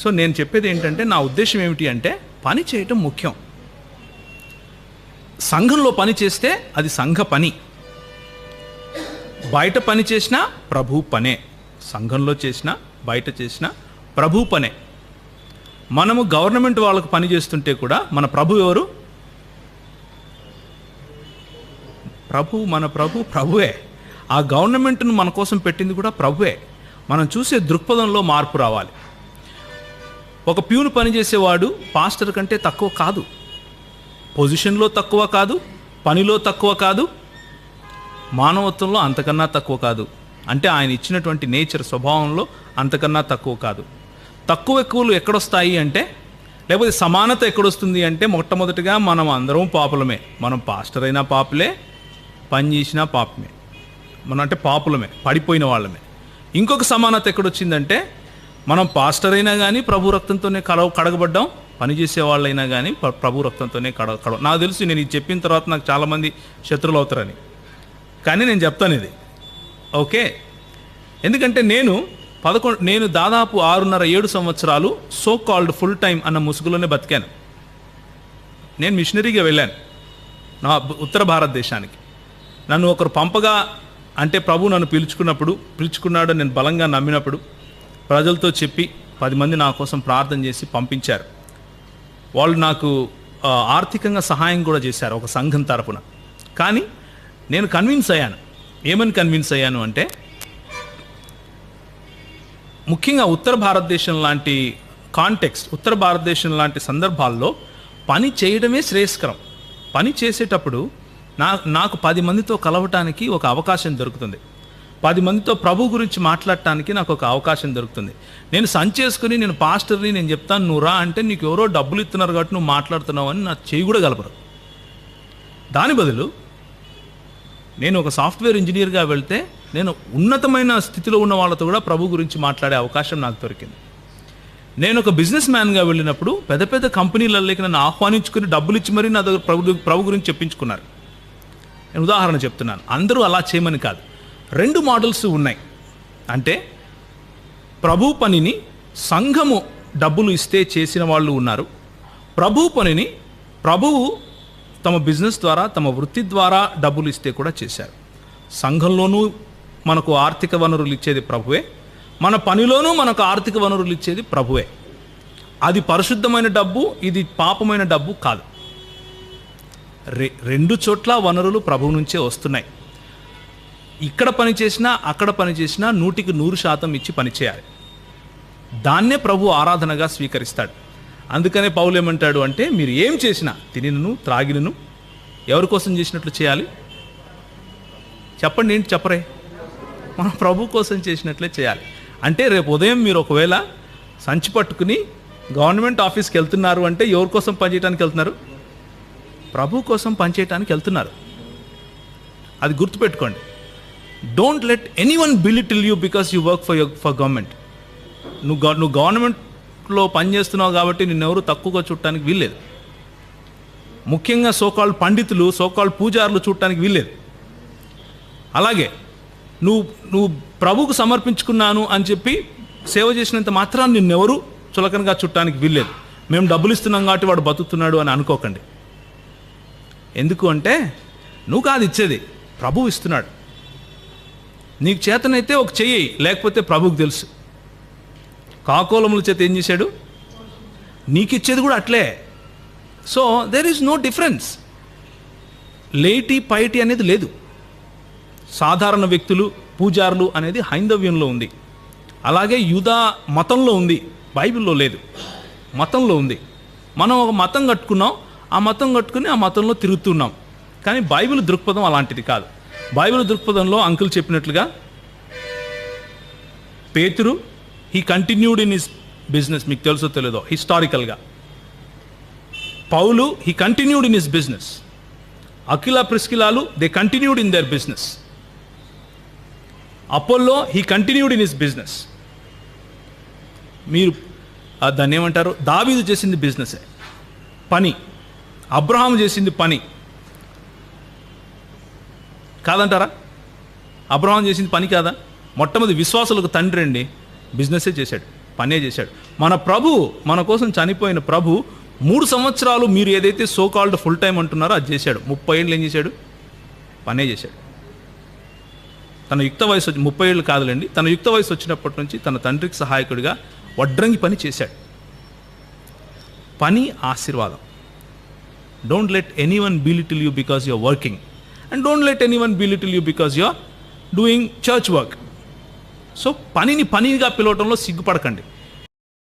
So నేను చెప్పేది ఏంటంటే నా ఉద్దేశం ఏమిటి అంటే పని చేయటం ముఖ్యం. సంఘంలో పని చేస్తే అది సంఘ పని. బయట పని చేసినా ప్రభు పనే. సంఘంలో చేసినా బయట చేసినా ప్రభు పనే. మనము గవర్నమెంట్ వాళ్ళకు పని చేస్తుంటే కూడా మన ప్రభు ఎవరు? ప్రభు మన ప్రభు ప్రభువే. ఆ గవర్నమెంట్ను మన కోసం పెట్టింది కూడా ప్రభువే. మనం చూసే దృక్పథంలో మార్పు రావాలి. ఒక ప్యూను పనిచేసేవాడు పాస్టర్ కంటే తక్కువ కాదు. పొజిషన్లో తక్కువ కాదు పనిలో తక్కువ కాదు మానవత్వంలో అంతకన్నా తక్కువ కాదు. అంటే ఆయన ఇచ్చినటువంటి నేచర్ స్వభావంలో అంతకన్నా తక్కువ కాదు. తక్కువ ఎక్కువలు ఎక్కడొస్తాయి అంటే లేకపోతే సమానత ఎక్కడొస్తుంది అంటే మొట్టమొదటిగా మనం అందరం పాపులమే. మనం పాస్టర్ అయినా పాపులే పని చేసినా పాపమే. మనం అంటే పాపులమే పడిపోయిన వాళ్ళమే. ఇంకొక సమానత ఎక్కడొచ్చిందంటే మనం పాస్టర్ అయినా కానీ ప్రభు రక్తంతోనే కడ కడగబడ్డాం. పనిచేసే వాళ్ళైనా కానీ ప్రభు రక్తంతోనే కడ కడ నాకు తెలుసు నేను ఇది చెప్పిన తర్వాత నాకు చాలామంది శత్రులు అవుతారని. కానీ నేను చెప్తాను ఇది. ఓకే? ఎందుకంటే నేను పదకొండు నేను దాదాపు ఆరున్నర ఏడు సంవత్సరాలు సో కాల్డ్ ఫుల్ టైం అన్న ముసుగులోనే బతికాను. నేను మిషనరీగా వెళ్ళాను. నా ఉత్తర భారతదేశానికి. నన్ను ఒకరు పంపగా అంటే ప్రభు నన్ను పిలుచుకున్నప్పుడు పిలుచుకున్నాడు నేను బలంగా నమ్మినప్పుడు ప్రజలతో చెప్పి పది మంది నా కోసం ప్రార్థన చేసి పంపించారు. వాళ్ళు నాకు ఆర్థికంగా సహాయం కూడా చేశారు ఒక సంఘం తరపున. కానీ నేను కన్విన్స్ అయ్యాను. ఏమని కన్విన్స్ అయ్యాను అంటే ముఖ్యంగా ఉత్తర భారతదేశం లాంటి కాంటెక్స్ట్ ఉత్తర భారతదేశం లాంటి సందర్భాల్లో పని చేయడమే శ్రేయస్కరం. పని చేసేటప్పుడు నా నాకు పది మందితో కలవటానికి ఒక అవకాశం దొరుకుతుంది. పది మందితో ప్రభు గురించి మాట్లాడటానికి నాకు ఒక అవకాశం దొరుకుతుంది. నేను సంచేసుకుని నేను పాస్టర్ని నేను చెప్తాను నువ్వు రా అంటే నీకు ఎవరో డబ్బులు ఇస్తున్నారు కాబట్టి నువ్వు మాట్లాడుతున్నావు అని నా చేయి కూడా గలపరు దాని బదులు నేను ఒక సాఫ్ట్వేర్ ఇంజనీర్గా వెళ్తే నేను ఉన్నతమైన స్థితిలో ఉన్న వాళ్ళతో కూడా ప్రభు గురించి మాట్లాడే అవకాశం నాకు దొరికింది. నేను ఒక బిజినెస్ మ్యాన్గా వెళ్ళినప్పుడు పెద్ద పెద్ద కంపెనీలలోకి నన్ను ఆహ్వానించుకుని డబ్బులు ఇచ్చి మరీ నా దగ్గర ప్రభు ప్రభు గురించి చెప్పించుకున్నారు. నేను ఉదాహరణ చెప్తున్నాను. అందరూ అలా చేయమని కాదు. రెండు మోడల్స్ ఉన్నాయి. అంటే ప్రభు పనిని సంఘము డబ్బులు ఇస్తే చేసిన వాళ్ళు ఉన్నారు. ప్రభు పనిని ప్రభువు తమ బిజినెస్ ద్వారా తమ వృత్తి ద్వారా డబ్బులు ఇస్తే కూడా చేశారు. సంఘంలోనూ మనకు ఆర్థిక వనరులు ఇచ్చేది ప్రభువే. మన పనిలోనూ మనకు ఆర్థిక వనరులు ఇచ్చేది ప్రభువే. అది పరిశుద్ధమైన డబ్బు ఇది పాపమైన డబ్బు కాదు. రె రెండు చోట్ల వనరులు ప్రభువు నుంచే వస్తున్నాయి. ఇక్కడ పని చేసినా అక్కడ పని చేసినా నూటికి నూరు శాతం ఇచ్చి పని చేయాలి. దాన్నే ప్రభు ఆరాధనగా స్వీకరిస్తాడు. అందుకనే పౌలు ఏమంటాడు అంటే మీరు ఏం చేసినా తినినను త్రాగినను ఎవరి కోసం చేసినట్లు చేయాలి? చెప్పండి ఏంటి చెప్పరే? మన ప్రభు కోసం చేసినట్లే చేయాలి. అంటే రేపు ఉదయం మీరు ఒకవేళ సంచి పట్టుకుని గవర్నమెంట్ ఆఫీస్కి వెళ్తున్నారు అంటే ఎవరి కోసం పనిచేయడానికి వెళ్తున్నారు? ప్రభు కోసం పనిచేయటానికి వెళ్తున్నారు. అది గుర్తుపెట్టుకోండి. Don't let anyone belittle you because you work for for government నువ్వు నువ్వు గవర్నమెంట్లో పనిచేస్తున్నావు కాబట్టి నిన్నెవరు తక్కువగా చూడటానికి వీల్లేదు. ముఖ్యంగా సోకాల్ పండితులు సోకాల్ పూజారులు చూడటానికి వీల్లేదు. అలాగే నువ్వు నువ్వు ప్రభుకు సమర్పించుకున్నాను అని చెప్పి సేవ చేసినంత మాత్రాన్ని నిన్నెవరు చులకనగా చుట్టానికి వీల్లేదు. మేము డబ్బులు ఇస్తున్నాం కాబట్టి వాడు బతుకుతున్నాడు అని అనుకోకండి. ఎందుకు అంటే నువ్వు కాదు ఇచ్చేది. ప్రభువు ఇస్తున్నాడు. నీకు చేతనైతే ఒక చెయ్యి లేకపోతే ప్రభుకు తెలుసు. కాకోలముల చేత ఏం చేశాడు? నీకు ఇచ్చేది కూడా అట్లే. So there is no difference లేటి పైటి అనేది లేదు. సాధారణ వ్యక్తులు పూజారులు అనేది హైందవ్యంలో ఉంది. అలాగే యూదా మతంలో ఉంది. బైబిల్లో లేదు. మతంలో ఉంది. మనం ఒక మతం కట్టుకున్నాం. ఆ మతం కట్టుకుని ఆ మతంలో తిరుగుతున్నాం కానీ బైబిల్ దృక్పథం అలాంటిది కాదు. బైబిల్ దృక్పథంలో అంకుల్ చెప్పినట్లుగా పేతురు he continued in his business మీకు తెలుసో తెలియదో హిస్టారికల్గా పౌలు he continued in his business Akhila ప్రిస్కిలాలు they continued in their business Apollo he continued in his business మీరు దాన్ని ఏమంటారు? దావీదు చేసింది బిజినెసే పని. అబ్రహాం చేసింది పని. కాదంటారా? అబ్రహాం చేసింది పని కాదా? మొట్టమొదటి విశ్వాసులకు తండ్రి అండి బిజినెసే చేశాడు పనే చేశాడు. మన ప్రభు మన కోసం చనిపోయిన ప్రభు మూడు సంవత్సరాలు మీరు ఏదైతే సో కాల్డ్ ఫుల్ టైం అంటున్నారో అది చేశాడు. ముప్పై ఏళ్ళు ఏం చేశాడు? పనే చేశాడు. తన యుక్త వయసు వచ్చి ముప్పై ఏళ్ళు కాదులేండి తన యుక్త వయసు వచ్చినప్పటి నుంచి తన తండ్రికి సహాయకుడిగా వడ్రంగి పని చేశాడు. పని ఆశీర్వాదం. Don't let anyone belittle you because your working and don't let anyone belittle you because you're doing church work so పనిని పనిగా పిలవటంలో సిగ్గుపడకండి